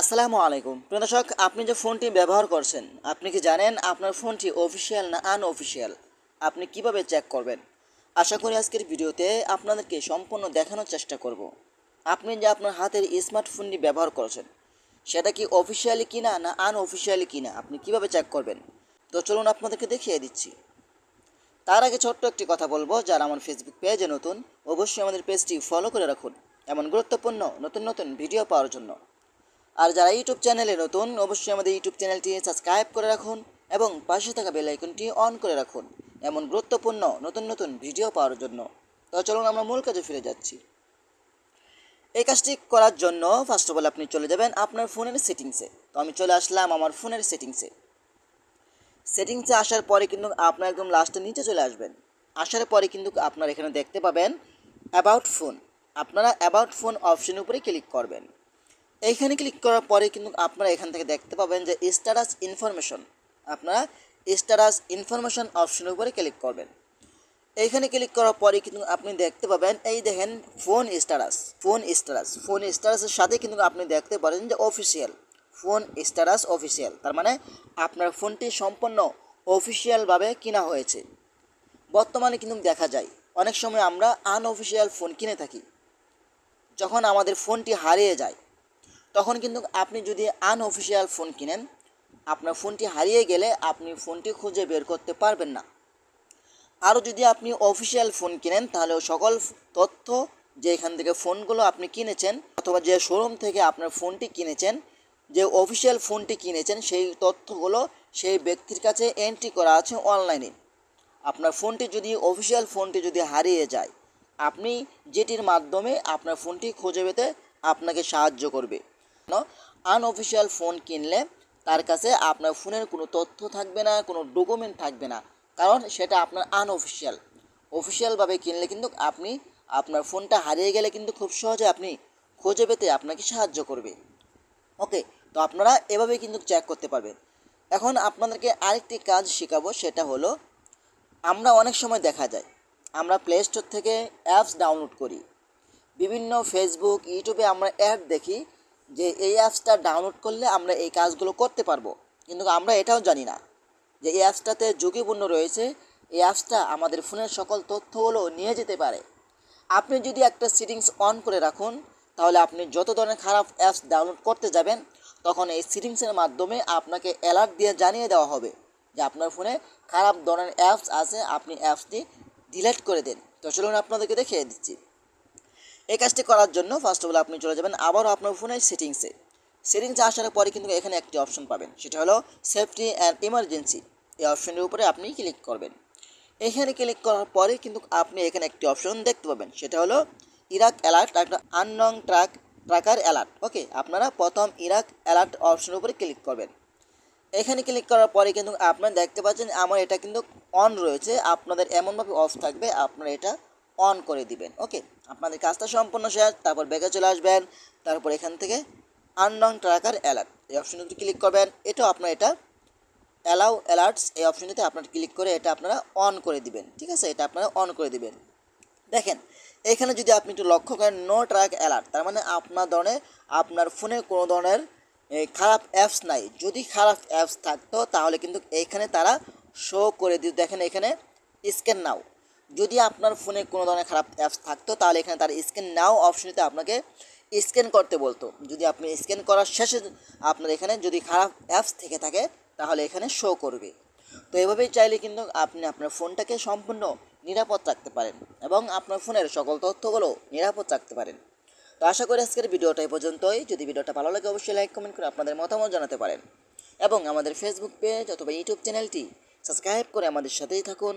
আসসালামু আলাইকুম। প্রিয় দর্শক, আপনি যে ফোনটি ব্যবহার করছেন, আপনি কি জানেন আপনার ফোনটি অফিসিয়াল না আনঅফিসিয়াল? আপনি কীভাবে চেক করবেন? আশা করি আজকের ভিডিওতে আপনাদেরকে সম্পূর্ণ দেখানোর চেষ্টা করব। আপনি যে আপনার হাতের স্মার্টফোনটি ব্যবহার করছেন, সেটা কি অফিসিয়ালি কিনা না আনঅফিসিয়ালি কিনা আপনি কীভাবে চেক করবেন? তো চলুন আপনাদেরকে দেখিয়ে দিচ্ছি। তার আগে ছোট্ট একটি কথা বলব, যারা আমার ফেসবুক পেজে নতুন, অবশ্যই আমাদের পেজটি ফলো করে রাখুন, এমন গুরুত্বপূর্ণ নতুন নতুন ভিডিও পাওয়ার জন্য। আর যারা ইউটিউব চ্যানেলে নতুন, অবশ্যই আমাদের ইউটিউব চ্যানেলটি সাবস্ক্রাইব করে রাখুন এবং পাশে থাকা বেল আইকনটি অন করে রাখুন। এমন গুরুত্বপূর্ণ, নতুন নতুন ভিডিও পাওয়ার জন্য। তো চলুন আমরা মূল কাজে ফিরে যাচ্ছি। এই কাজটি করার জন্য ফার্স্ট অফ অল আপনি চলে যাবেন আপনার ফোনের সেটিংসে তো আমি চলে আসলাম আমার ফোনের সেটিংসে সেটিংসে আসার পরে কিন্তু আপনার একদম লাস্টে নিচে চলে আসবেন। আসার পরে কিন্তু আপনার এখানে দেখতে পাবেন অ্যাবাউট ফোন আপনারা অ্যাবাউট ফোন অপশনের উপরে ক্লিক করবেন। এইখানে ক্লিক করার পরে কিন্তু আপনারা এখান থেকে দেখতে পাবেন যে স্ট্যাটাস ইনফরমেশন আপনারা স্ট্যাটাস ইনফরমেশন অপশনের উপরে ক্লিক করবেন। এইখানে ক্লিক করার পরে কিন্তু আপনি দেখতে পাবেন, এই দেখেন phone status phone status phone স্ট্যাটাসের সাথে কিন্তু আপনি দেখতে পারেন যে অফিসিয়াল ফোন স্ট্যাটাস অফিসিয়াল তার মানে আপনার ফোনটি সম্পূর্ণ অফিসিয়ালভাবে কিনা হয়েছে। বর্তমানে কিন্তু দেখা যায়, অনেক সময় আমরা আনঅফিসিয়াল ফোন কিনে থাকি। যখন আমাদের ফোনটি হারিয়ে যায় তখন কিন্তু আপনি যদি আনঅফিসিয়াল ফোন কিনেন, আপনার ফোনটি হারিয়ে গেলে আপনি ফোনটি খুঁজে বের করতে পারবেন না। আরও যদি আপনি অফিসিয়াল ফোন কিনেন, তাহলে সকল তথ্য যে এখান থেকে ফোনগুলো আপনি কিনেছেন অথবা যে শোরুম থেকে আপনার ফোনটি কিনেছেন, যে অফিসিয়াল ফোনটি কিনেছেন, সেই তথ্যগুলো সেই ব্যক্তির কাছে এন্ট্রি করা আছে অনলাইনে আপনার ফোনটি যদি অফিসিয়াল ফোনটি যদি হারিয়ে যায়, আপনি যেটির মাধ্যমে আপনার ফোনটি খুঁজে পেতে আপনাকে সাহায্য করবে। আনঅফিসিয়াল ফোন কিনলে তার কাছে আপনার ফোনের কোনো তথ্য থাকবে না, কোনো ডকুমেন্ট থাকবে না। কারণ সেটা আপনার আনঅফিসিয়াল অফিসিয়ালভাবে কিনলে কিন্তু আপনি আপনার ফোনটা হারিয়ে গেলে কিন্তু খুব সহজে আপনি খুঁজে পেতে আপনাকে সাহায্য করবে। ওকে তো আপনারা এভাবেই কিন্তু চেক করতে পারবেন। এখন আপনাদেরকে আরেকটি কাজ শেখাবো, সেটা হলো আমরা অনেক সময় দেখা যায়, আমরা প্লে স্টোর থেকে অ্যাপস ডাউনলোড করি। বিভিন্ন ফেসবুক ইউটিউবে আমরা অ্যাড দেখি যে এই অ্যাপসটা ডাউনলোড করলে আমরা এই কাজগুলো করতে পারব। কিন্তু আমরা এটাও জানি না যে এই অ্যাপসটাতে ঝুঁকিপূর্ণ রয়েছে, এই অ্যাপসটা আমাদের ফোনের সকল তথ্যগুলো নিয়ে যেতে পারে। আপনি যদি একটা সেটিংস অন করে রাখুন, তাহলে আপনি যত ধরনের খারাপ অ্যাপস ডাউনলোড করতে যাবেন, তখন এই সেটিংসের মাধ্যমে আপনাকে অ্যালার্ট দিয়ে জানিয়ে দেওয়া হবে যে আপনার ফোনে খারাপ ধরনের অ্যাপস আছে, আপনি অ্যাপসটি ডিলিট করে দেন। তো চলুন আপনাদেরকে দেখিয়ে দিচ্ছি। এই কাজটি করার জন্য ফার্স্ট অফ অল আপনি চলে যাবেন আবারও আপনার ফোনের সেটিংসে সেটিংসে আসার পরে কিন্তু এখানে একটি অপশন পাবেন, সেটা হলো সেফটি অ্যান্ড ইমার্জেন্সি এই অপশনের উপরে আপনি ক্লিক করবেন। এখানে ক্লিক করার পরে কিন্তু আপনি এখানে একটি অপশন দেখতে পাবেন, সেটা হলো ইরাক অ্যালার্ট একটা unknown truck trucker alert okay আপনারা প্রথম ইরাক অ্যালার্ট অপশনের উপরে ক্লিক করবেন। এখানে ক্লিক করার পরে কিন্তু আপনারা দেখতে পাচ্ছেন, আমার এটা কিন্তু অন রয়েছে, আপনাদের এমনভাবে অফ থাকবে, আপনারা এটা অন করে দিবেন ওকে আপনাদের কাজটা সম্পূর্ণ শেষ, তারপর ব্যাগে চলে আসবেন, তারপর এখান থেকে আননং ট্রাকার অ্যালার্ট এই অপশনটিতে ক্লিক করবেন, এটাও আপনার এটা অ্যালাউ অ্যালার্টস এই অপশনটিতে আপনার ক্লিক করে এটা আপনারা অন করে দিবেন, ঠিক আছে? এটা আপনারা অন করে দিবেন। দেখেন, এখানে যদি আপনি একটু লক্ষ্য করেন নো ট্র্যাক অ্যালার্ট তার মানে আপনার ধরনের, আপনার ফোনে কোনো ধরনের খারাপ অ্যাপস নাই। যদি খারাপ অ্যাপস থাকতো, তাহলে কিন্তু এখানে তারা শো করে দিত। দেখেন এখানে স্ক্যান নাও যদি আপনার ফোনে কোনো ধরনের খারাপ অ্যাপস থাকতো, তাহলে এখানে তার স্ক্যান নাও অপশনটিতে আপনাকে স্ক্যান করতে বলতো। যদি আপনি স্ক্যান করার শেষে আপনার এখানে যদি খারাপ অ্যাপস থেকে থাকে, তাহলে এখানে শো করবে। তো এভাবেই চাইলে কিন্তু আপনি আপনার ফোনটাকে সম্পূর্ণ নিরাপদ রাখতে পারেন এবং আপনার ফোনের সকল তথ্যগুলো নিরাপদ রাখতে পারেন। তো আশা করি আজকের ভিডিওটা এই পর্যন্তই। যদি ভিডিওটা ভালো লাগে, অবশ্যই লাইক কমেন্ট করে আপনাদের মতামত জানাতে পারেন। এবং আমাদের ফেসবুক পেজ অথবা ইউটিউব চ্যানেলটি সাবস্ক্রাইব করে আমাদের সাথেই থাকুন।